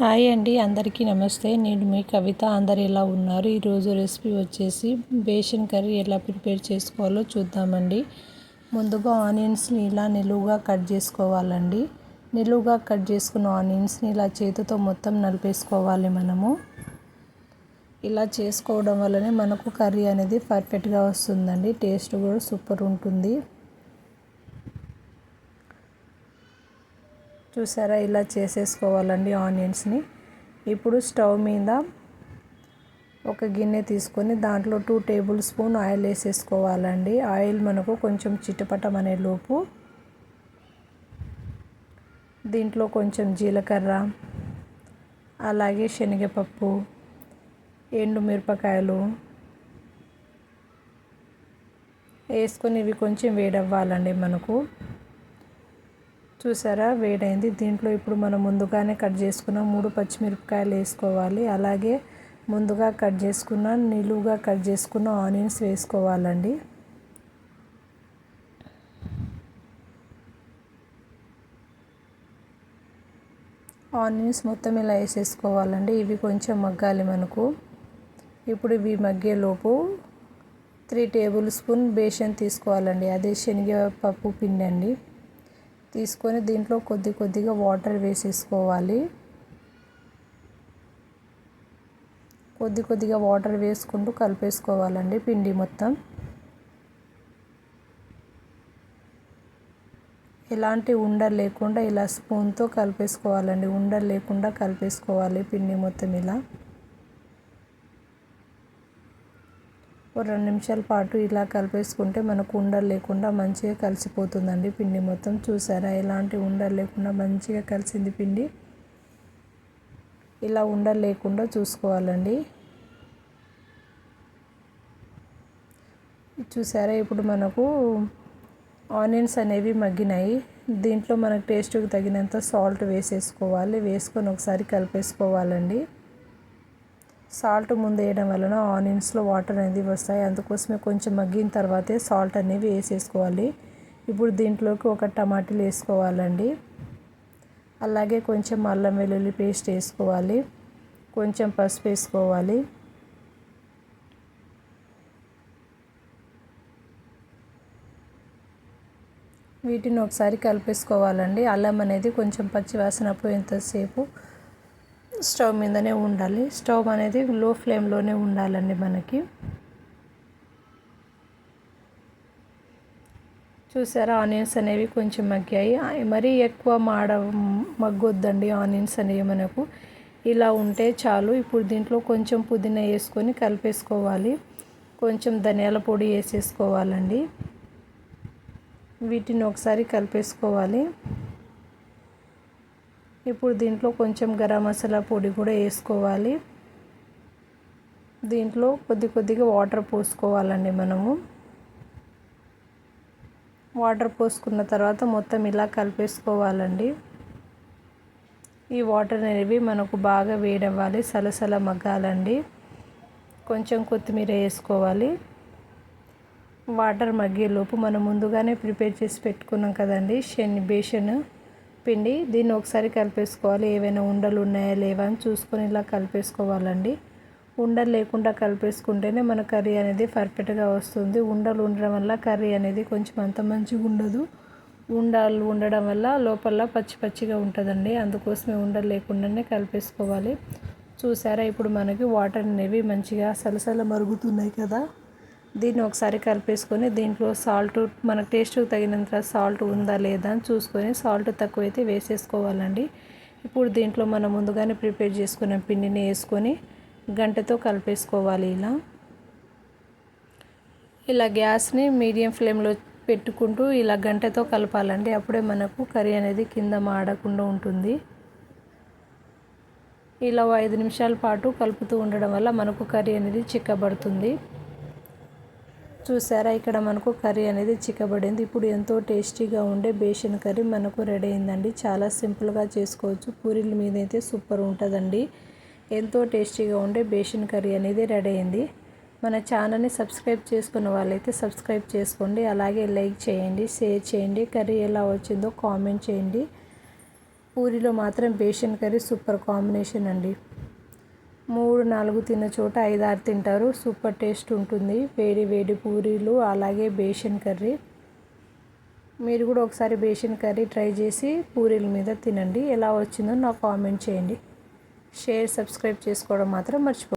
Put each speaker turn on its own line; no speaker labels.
Hi అండి అందరికీ నమస్తే. నేను మీ కవిత. అందరు ఎలా ఉన్నారు? ఈరోజు రెసిపీ వచ్చేసి బేషన్ కర్రీ ఎలా ప్రిపేర్ చేసుకోవాలో చూద్దామండి. ముందుగా ఆనియన్స్ని ఇలా నిలువుగా కట్ చేసుకోవాలండి. నిలువుగా కట్ చేసుకున్న ఆనియన్స్ని ఇలా చేతితో మొత్తం నలిపేసుకోవాలి మనము. ఇలా చేసుకోవడం వల్లనే మనకు కర్రీ అనేది పర్ఫెక్ట్గా వస్తుందండి. టేస్ట్ కూడా సూపర్ ఉంటుంది. చూసారా? ఇలా చేసేసుకోవాలండి ఆనియన్స్ని. ఇప్పుడు స్టవ్ మీద ఒక గిన్నె తీసుకొని దాంట్లో టూ టేబుల్ స్పూన్ ఆయిల్ వేసేసుకోవాలండి. ఆయిల్ మనకు కొంచెం చిటపటం అనే లోపు దీంట్లో కొంచెం జీలకర్ర అలాగే శనగపప్పు ఎండు మిరపకాయలు వేసుకొని ఇవి కొంచెం వేడవ్వాలండి మనకు. చూసారా? వేడైంది. దీంట్లో ఇప్పుడు మనం ముందుగానే కట్ చేసుకున్న మూడు పచ్చిమిరపకాయలు వేసుకోవాలి. అలాగే ముందుగా కట్ చేసుకున్న నిలువుగా కట్ చేసుకున్న ఆనియన్స్ వేసుకోవాలండి. ఆనియన్స్ మొత్తం ఇలా వేసేసుకోవాలండి. ఇవి కొంచెం మగ్గాలి మనకు. ఇప్పుడు ఇవి మగ్గేలోపు త్రీ టేబుల్ స్పూన్ బేషన్ తీసుకోవాలండి. అదే శనగపప్పు పిండి అండి తీసుకొని దీంట్లో కొద్ది కొద్దిగా వాటర్ వేసేసుకోవాలి. కొద్ది కొద్దిగా వాటర్ వేసుకుంటూ కలిపేసుకోవాలండి పిండి మొత్తం. ఎలాంటి ఉండలు లేకుండా ఇలా స్పూన్తో కలిపేసుకోవాలండి. ఉండలు లేకుండా కలిపేసుకోవాలి పిండి మొత్తం ఇలా. ఒక రెండు నిమిషాల పాటు ఇలా కలిపేసుకుంటే మనకు ఉండలు లేకుండా మంచిగా కలిసిపోతుందండి పిండి మొత్తం. చూసారా? ఎలాంటి ఉండలు లేకుండా మంచిగా కలిసింది పిండి. ఇలా ఉండలు లేకుండా చూసుకోవాలండి. చూసారా? ఇప్పుడు మనకు ఆనియన్స్ అనేవి మగ్గినాయి. దీంట్లో మనకు టేస్ట్కి తగినంత సాల్ట్ వేసేసుకోవాలి. వేసుకొని ఒకసారి కలిపేసుకోవాలండి. సాల్ట్ ముందు వేయడం వలన ఆనియన్స్లో వాటర్ అనేది వస్తాయి. అందుకోసమే కొంచెం మగ్గిన తర్వాతే సాల్ట్ అనేవి వేసేసుకోవాలి. ఇప్పుడు దీంట్లోకి ఒక టమాటీలు వేసుకోవాలండి. అలాగే కొంచెం అల్లం వెల్లుల్లి పేస్ట్ వేసుకోవాలి. కొంచెం పసుపు వేసుకోవాలి. వీటిని ఒకసారి కలిపేసుకోవాలండి. అల్లం అనేది కొంచెం పచ్చివాసన పోయేంతసేపు స్టవ్ మీదనే ఉండాలి. స్టవ్ అనేది లో ఫ్లేమ్లోనే ఉండాలండి మనకి. చూసారా ఆనియన్స్ అనేవి కొంచెం మగ్గాయి. మరీ ఎక్కువ మాడ మగ్గొద్దండి ఆనియన్స్ అనేవి మనకు. ఇలా ఉంటే చాలు. ఇప్పుడు దీంట్లో కొంచెం పుదీనా వేసుకొని కలిపేసుకోవాలి. కొంచెం ధనియాల పొడి వేసేసుకోవాలండి. వీటిని ఒకసారి కలిపేసుకోవాలి. ఇప్పుడు దీంట్లో కొంచెం గరం మసాలా పొడి కూడా వేసుకోవాలి. దీంట్లో కొద్ది కొద్దిగా వాటర్ పోసుకోవాలండి మనము. వాటర్ పోసుకున్న తర్వాత మొత్తం ఇలా కలిపేసుకోవాలండి. ఈ వాటర్ అనేవి మనకు బాగా వేడవ్వాలి సలసల మగ్గాలండి. కొంచెం కొత్తిమీర వేసుకోవాలి. వాటర్ మగ్గేలోపు మనం ముందుగానే ప్రిపేర్ చేసి పెట్టుకున్నాం కదండి శని బేషన్. పిండి దీన్ని ఒకసారి కలిపేసుకోవాలి. ఏవైనా ఉండలు ఉన్నాయా లేవా అని చూసుకొని ఇలా కలిపేసుకోవాలండి. ఉండలు లేకుండా కలిపేసుకుంటేనే మన కర్రీ అనేది పర్ఫెక్ట్గా వస్తుంది. ఉండలు ఉండడం వల్ల కర్రీ అనేది కొంచెం అంత మంచిగా ఉండదు. ఉండలు ఉండడం వల్ల లోపల పచ్చి పచ్చిగా ఉంటుందండి. అందుకోసమే ఉండలు లేకుండానే కలిపేసుకోవాలి. చూసారా? ఇప్పుడు మనకి వాటర్ అనేవి మంచిగా సలసల మరుగుతున్నాయి కదా. దీన్ని ఒకసారి కలిపేసుకొని దీంట్లో సాల్ట్ మన టేస్ట్కి తగినంత సాల్ట్ ఉందా లేదా అని చూసుకొని సాల్ట్ తక్కువైతే వేసేసుకోవాలండి. ఇప్పుడు దీంట్లో మనం ముందుగానే ప్రిపేర్ చేసుకున్న పిండిని వేసుకొని గంటతో కలిపేసుకోవాలి ఇలా. ఇలా గ్యాస్ని మీడియం ఫ్లేమ్లో పెట్టుకుంటూ ఇలా గంటతో కలపాలండి. అప్పుడే మనకు కర్రీ అనేది కింద మాడకుండా ఉంటుంది. ఇలా ఐదు నిమిషాల పాటు కలుపుతూ ఉండడం వల్ల మనకు కర్రీ అనేది చిక్కబడుతుంది. చూసారా? ఇక్కడ మనకు కర్రీ అనేది చిక్కబడింది. ఇప్పుడు ఎంతో టేస్టీగా ఉండే బేషన్ కర్రీ మనకు రెడీ అయిందండి. చాలా సింపుల్గా చేసుకోవచ్చు. పూరీల మీద అయితే సూపర్ ఉంటుందండి. ఎంతో టేస్టీగా ఉండే బేషన్ కర్రీ అనేది రెడీ అయింది. మన ఛానల్ని సబ్స్క్రైబ్ చేసుకున్న వాళ్ళైతే సబ్స్క్రైబ్ చేసుకోండి. అలాగే లైక్ చేయండి షేర్ చేయండి. కర్రీ ఎలా వచ్చిందో కామెంట్ చేయండి. పూరిలో మాత్రం బేషన్ కర్రీ సూపర్ కాంబినేషన్ అండి. మూడు నాలుగు తిన్న చోట ఐదు ఆరు తింటారు. సూపర్ టేస్ట్ ఉంటుంది. వేడి వేడి పూరీలు అలాగే బేషన్ కర్రీ. మీరు కూడా ఒకసారి బేషన్ కర్రీ ట్రై చేసి పూరీల మీద తినండి. ఎలా వచ్చిందో నాకు కామెంట్ చేయండి. షేర్ సబ్స్క్రైబ్ చేసుకోవడం మాత్రం మర్చిపో